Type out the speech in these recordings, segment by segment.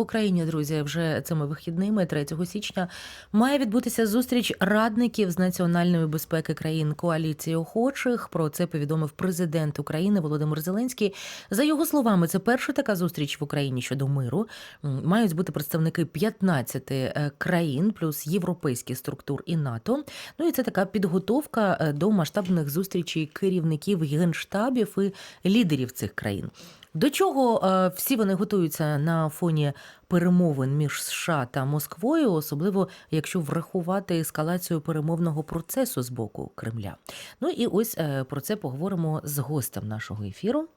Україні, друзі, вже цими вихідними, 3 січня, має відбутися зустріч радників з національної безпеки країн коаліції охочих. Про це повідомив президент України Володимир Зеленський. За його словами, це перша така зустріч в Україні щодо миру. Мають бути представники 15 е, країн, плюс європейських структур і НАТО. Ну і це така підготовка е, до масштабних зустрічей керівників генштабів і лідерів цих країн. До чого е, всі вони готуються на фоні перемовин між США та Москвою, особливо якщо врахувати ескалацію перемовного процесу з боку Кремля. Ну і ось е, про це поговоримо з гостем нашого ефіру.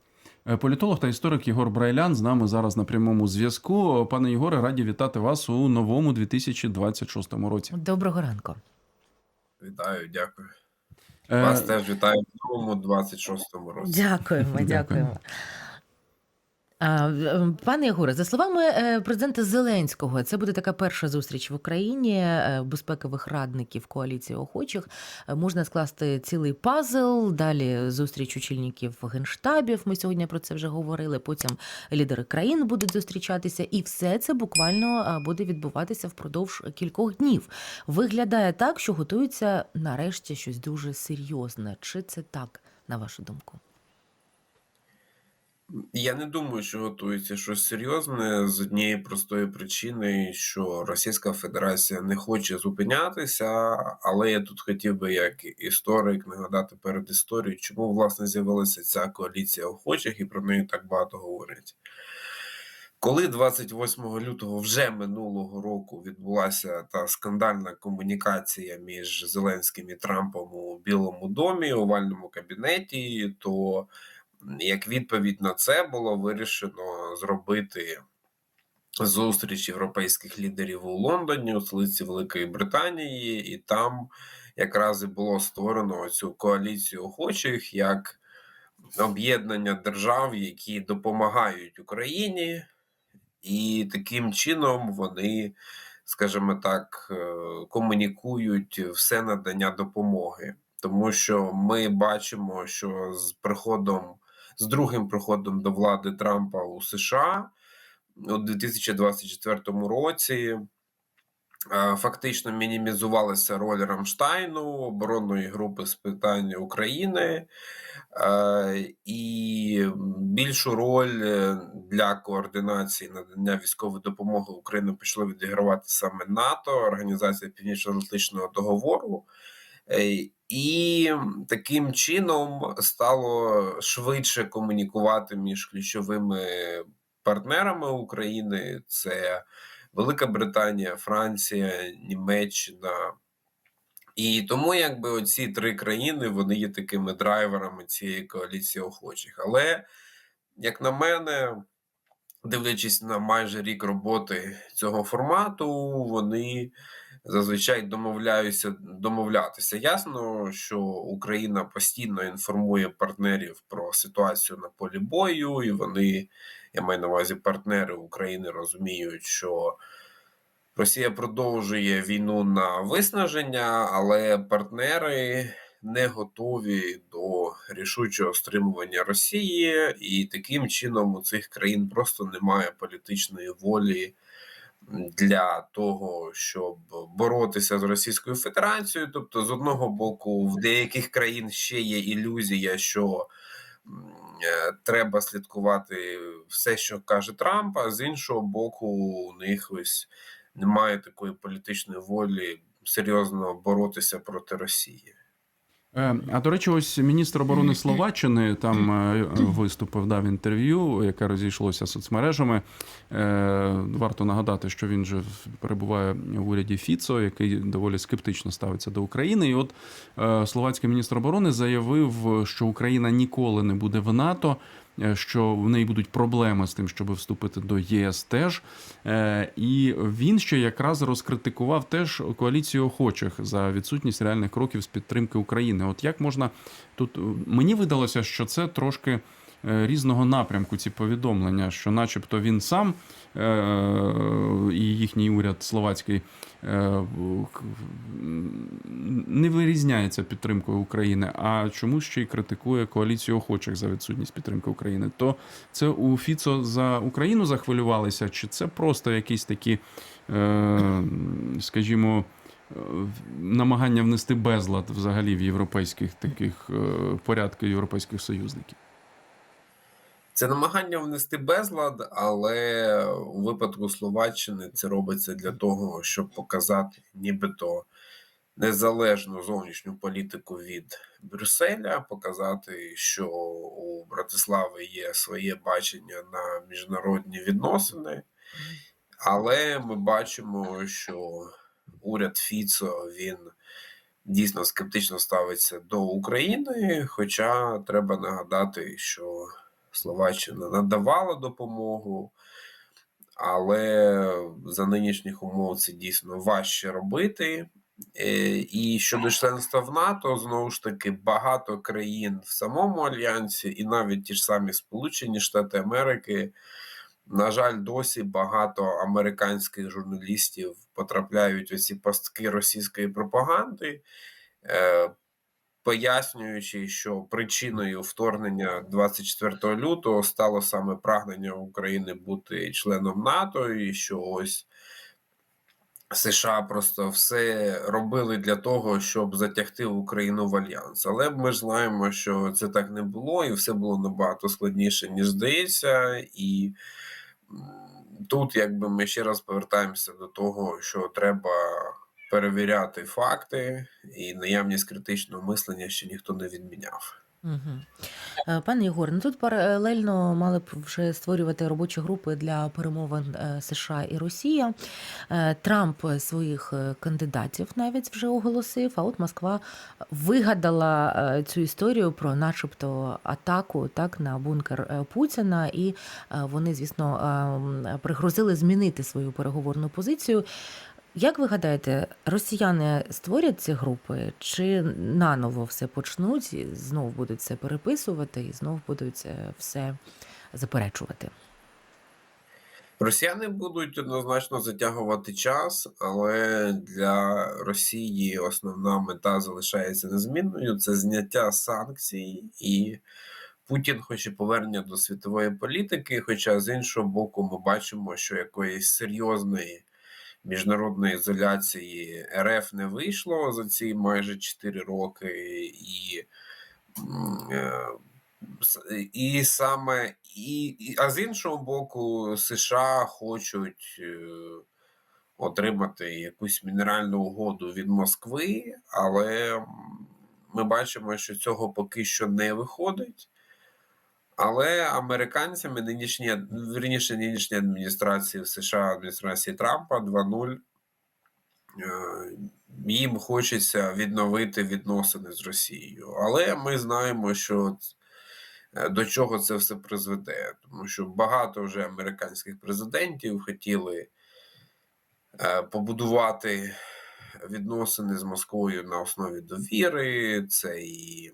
Е, Політолог та історик Єгор Брайлян з нами зараз на прямому зв'язку. Пане Єгоре, раді вітати вас у новому 2026 році. Доброго ранку. Вітаю, дякую. Е, Вас теж вітаю в новому 26-му році. Дякуємо, Дякую. дякуємо. А, е, Пане Єгоре, за словами е, президента Зеленського, це буде така перша зустріч в Україні е, безпекових радників коаліції охочих. Е, Можна скласти цілий пазл. Далі зустріч очільників генштабів. Ми сьогодні про це вже говорили. Потім лідери країн будуть зустрічатися, і все це буквально буде відбуватися впродовж кількох днів. Виглядає так, що готується нарешті щось дуже серйозне. Чи це так, на вашу думку? Я не думаю, що готується щось серйозне з однієї простої причини, що Російська Федерація не хоче зупинятися, але я тут хотів би, як історик, нагадати перед історією, чому власне з'явилася ця коаліція охочих, і про неї так багато говорять. Коли 28 лютого вже минулого року відбулася та скандальна комунікація між Зеленським і Трампом у Білому домі, овальному кабінеті, то як відповідь на це було вирішено зробити зустріч європейських лідерів у Лондоні, у столиці Великої Британії, і там якраз і було створено цю коаліцію охочих як об'єднання держав, які допомагають Україні, і таким чином вони, скажімо так, е, комунікують все надання допомоги. Тому що ми бачимо, що з приходом, з другим приходом до влади Трампа у США у 2024 році е, фактично мінімізувалася роль Рамштайну, оборонної групи з питань України, е, і більшу роль е, для координації надання військової допомоги Україні почало відігравати саме НАТО, Організація Північно-Атлантичного договору. Е, І таким чином стало швидше комунікувати між ключовими партнерами України: це Велика Британія, Франція, Німеччина. І тому, якби оці три країни вони є такими драйверами цієї коаліції охочих. Але, як на мене, дивлячись на майже рік роботи цього формату, вони зазвичай домовляються домовлятися. Ясно, що Україна постійно інформує партнерів про ситуацію на полі бою, і вони, я маю на увазі, партнери України розуміють, що Росія продовжує війну на виснаження, але партнери не готові до рішучого стримування Росії, і таким чином у цих країн просто немає політичної волі для того, щоб боротися з Російською Федерацією. Тобто, з одного боку, в деяких країн ще є ілюзія, що е, треба слідкувати все, що каже Трамп, а з іншого боку, у них ось немає такої політичної волі серйозно боротися проти Росії. Е, А до речі, ось міністр оборони Словаччини там е, виступив, дав інтерв'ю, яке розійшлося соцмережами. Е, Варто нагадати, що він же перебуває в уряді Фіцо, який доволі скептично ставиться до України. І от словацький міністр оборони заявив, що Україна ніколи не буде в НАТО. Е, Що в неї будуть проблеми з тим, щоб вступити до єС теж. Е, І він ще якраз розкритикував теж коаліцію охочих за відсутність реальних кроків з підтримки України. От як можна тут мені видалося, що це трошки е, різного напрямку ці повідомлення, що, начебто, він сам е, і їхній уряд словацький е, не вирізняється підтримкою України, а чомусь ще й критикує коаліцію охочих за відсутність підтримки України. То це у Фіцо за Україну захвилювалися, чи це просто якісь такі, е, скажімо, е, намагання внести безлад взагалі в європейських таких е, порядки європейських союзників? Це намагання внести безлад, але у випадку Словаччини це робиться для того, щоб показати нібито незалежну зовнішню політику від Брюсселя, показати, що у Братислави є своє бачення на міжнародні відносини. Але ми бачимо, що уряд Фіцо він дійсно скептично ставиться до України. Хоча треба нагадати, що Словаччина надавала допомогу, але за нинішніх умов це дійсно важче робити. Е, І щодо членства в НАТО, знову ж таки, багато країн в самому альянсі, і навіть ті ж самі Сполучені Штати Америки, на жаль, досі багато американських журналістів потрапляють у ці пастки російської пропаганди, е, пояснюючи, що причиною вторгнення 24 лютого стало саме прагнення України бути членом НАТО, і що ось США просто все робили для того, щоб затягти Україну в альянс. Але ми ж знаємо, що це так не було, і все було набагато складніше, ніж здається. І тут, якби ми ще раз повертаємося до того, що треба перевіряти факти, і наявність критичного мислення ще ніхто не відміняв. Угу. Пане Єгор, ну тут паралельно мали б вже створювати робочі групи для перемовин е, США і Росія. Е, Трамп своїх кандидатів навіть вже оголосив. А от Москва вигадала цю історію про, начебто, атаку так на бункер Путіна, і вони, звісно, е, пригрозили змінити свою переговорну позицію. Як ви гадаєте, росіяни створять ці групи, чи наново все почнуть, і знов будуть це переписувати, і знов будуть це все заперечувати? Росіяни будуть однозначно затягувати час, але для Росії основна мета залишається незмінною: це зняття санкцій, і Путін хоче повернення до світової політики. Хоча з іншого боку, ми бачимо, що якоїсь серйозної міжнародної ізоляції РФ не вийшло за ці майже 4 роки, і е, і саме і, і а з іншого боку, США хочуть е, отримати якусь мінеральну угоду від Москви, але ми бачимо, що цього поки що не виходить. Але американцями нинішні, вірніше, нинішні адміністрації в США, адміністрації Трампа 2.0, е, їм хочеться відновити відносини з Росією. Але ми знаємо, що е, до чого це все призведе, тому що багато вже американських президентів хотіли е, побудувати відносини з Москвою на основі довіри. Це і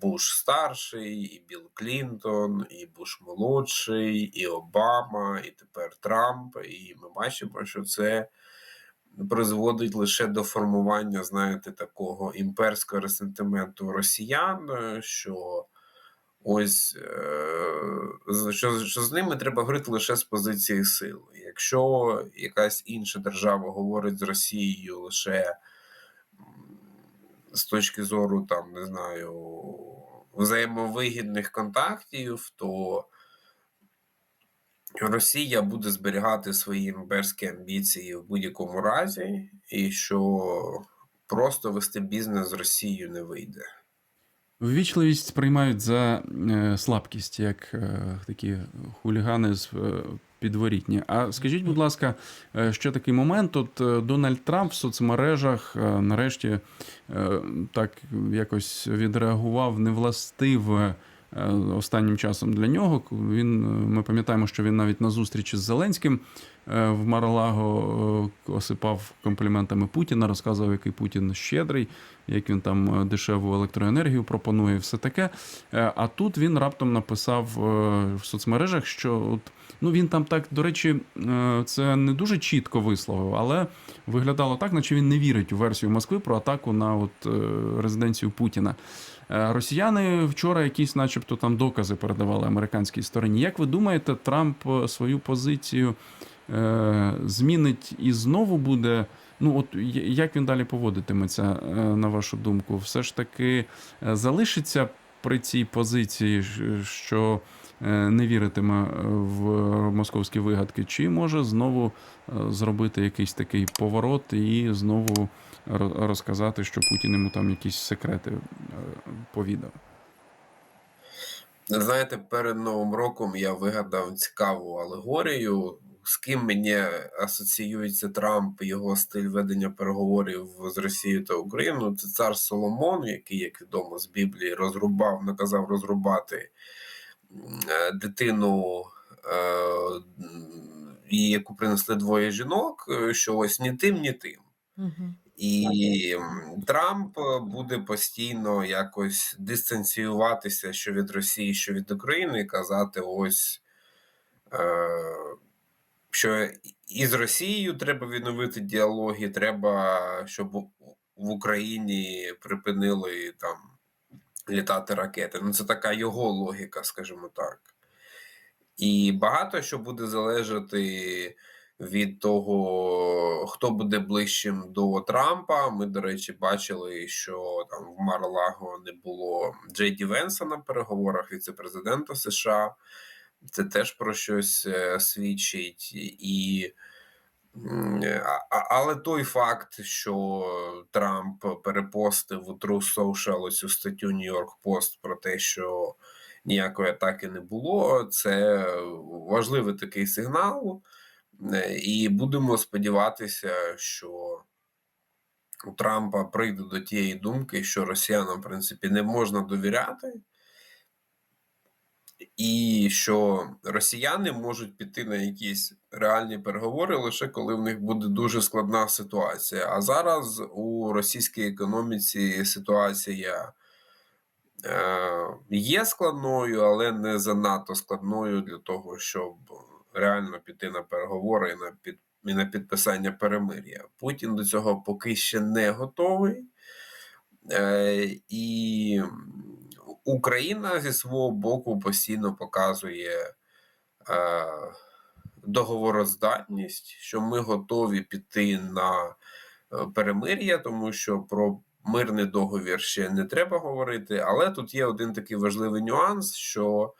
Буш старший, і Білл Клінтон, і Буш молодший, і Обама, і тепер Трамп. І ми бачимо, що це призводить лише до формування, знаєте, такого імперського ресентименту росіян, е, що ось е, що, що з ними треба говорити лише з позиції сили. Якщо якась інша держава говорить з Росією лише з точки зору там, не знаю, взаємовигідних контактів, то Росія буде зберігати свої імперські амбіції в будь-якому разі, і що просто вести бізнес з Росією не вийде. Ввічливість сприймають за е, слабкість, як е, такі хулігани з е, підворітні. А скажіть, будь ласка, ще такий момент. От е, Дональд Трамп в соцмережах е, нарешті е, так якось відреагував невластиве останнім часом для нього. Він, ми пам'ятаємо, що він навіть на зустрічі з Зеленським в Маралаго осипав компліментами Путіна, розказував, який Путін щедрий, як він там дешеву електроенергію пропонує, все таке. А тут він раптом написав в соцмережах, що от, ну він там так, до речі, е, це не дуже чітко висловив, але виглядало так, наче він не вірить у версію Москви про атаку на от е, резиденцію Путіна. Е, Росіяни вчора якісь, начебто, там докази передавали американській стороні. Як ви думаєте, Трамп свою позицію змінить і знову буде? Ну, от як він далі поводитиметься, на вашу думку? Все ж таки залишиться при цій позиції, що не віритиме е, в московські вигадки, чи може знову е, зробити якийсь такий поворот і знову розказати, що Путін йому там якісь секрети е, повідав? Знаєте, перед Новим роком я вигадав цікаву алегорію, з ким мені асоціюється Трамп його стиль ведення переговорів з Росією та Україною. Це цар Соломон, який, як відомо, з Біблії розрубав, наказав розрубати е, дитину, е, і яку принесли двоє жінок, е, що ось ні тим, ні тим. Угу. І Трамп е, буде постійно якось дистанціюватися що від Росії, що від України, і казати: ось е, що і з Росією треба відновити діалоги, треба, щоб в Україні припинили там літати ракети. Ну, це така його логіка, скажімо так. І багато що буде залежати від того, хто буде ближчим до Трампа. Ми, до речі, бачили, що там в Мар-Лаго не було Джей Ді Венса на переговорах віце-президента США. Це теж про щось е, свідчить. І але той факт, що Трамп перепостив у True Social цю статтю New York Post про те, що ніякої атаки не було, це важливий такий сигнал. Е, І будемо сподіватися, що у Трампа прийде до тієї думки, що росіянам, в принципі, не можна довіряти, і що росіяни можуть піти на якісь реальні переговори лише коли в них буде дуже складна ситуація. А зараз у російській економіці ситуація е, є складною, але не занадто складною для того, щоб реально піти на переговори і на під і на підписання перемир'я. Путін до цього поки ще не готовий. Е, і Україна зі свого боку постійно показує е, договороздатність, що ми готові піти на е, перемир'я, тому що про мирний договір ще не треба говорити. Але тут є один такий важливий нюанс, що,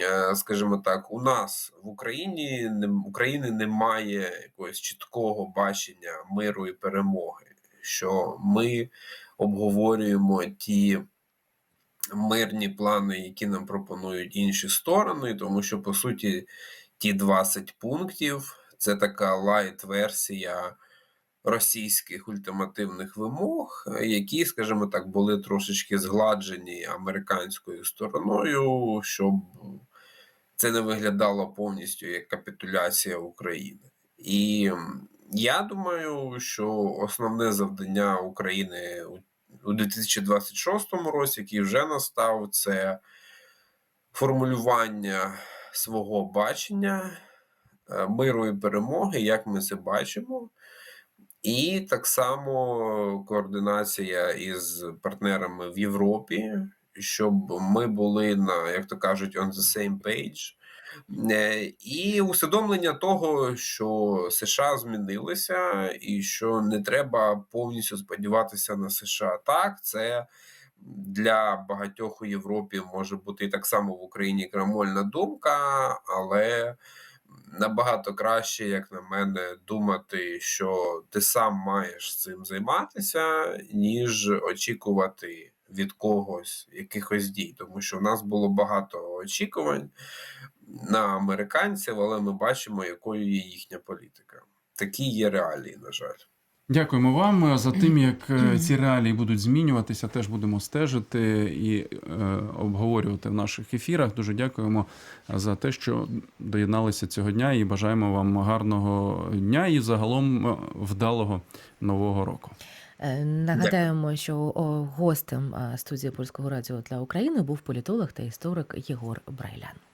е, скажімо так, у нас в Україні не України немає якогось чіткого бачення миру і перемоги, що ми обговорюємо ті мирні плани, які нам пропонують інші сторони, тому що по суті ті 20 пунктів це така лайт-версія російських ультимативних вимог, які, скажімо так, були трошечки згладжені американською стороною, щоб це не виглядало повністю як капітуляція України. І я думаю, що основне завдання України у у 2026 році, який вже настав, це формулювання свого бачення е, миру і перемоги, як ми це бачимо, і так само координація із партнерами в Європі, щоб ми були на, як то кажуть, on the same page. Е, І усвідомлення того, що США змінилися, і що не треба повністю сподіватися на США. Так, це для багатьох у Європі може бути так само в Україні крамольна думка, але набагато краще, як на мене, думати, що ти сам маєш цим займатися, ніж очікувати від когось якихось дій, тому що в нас було багато очікувань на американців, але ми бачимо, якою є їхня політика. Такі є реалії, на жаль. Дякуємо вам за тим, як е, ці реалії будуть змінюватися. Теж будемо стежити і е, обговорювати в наших ефірах. Дуже дякуємо за те, що доєдналися цього дня, і бажаємо вам гарного дня і загалом е, вдалого нового року. Е, Нагадаємо, що гостем студії Польського радіо для України був політолог та історик Єгор Брайлян.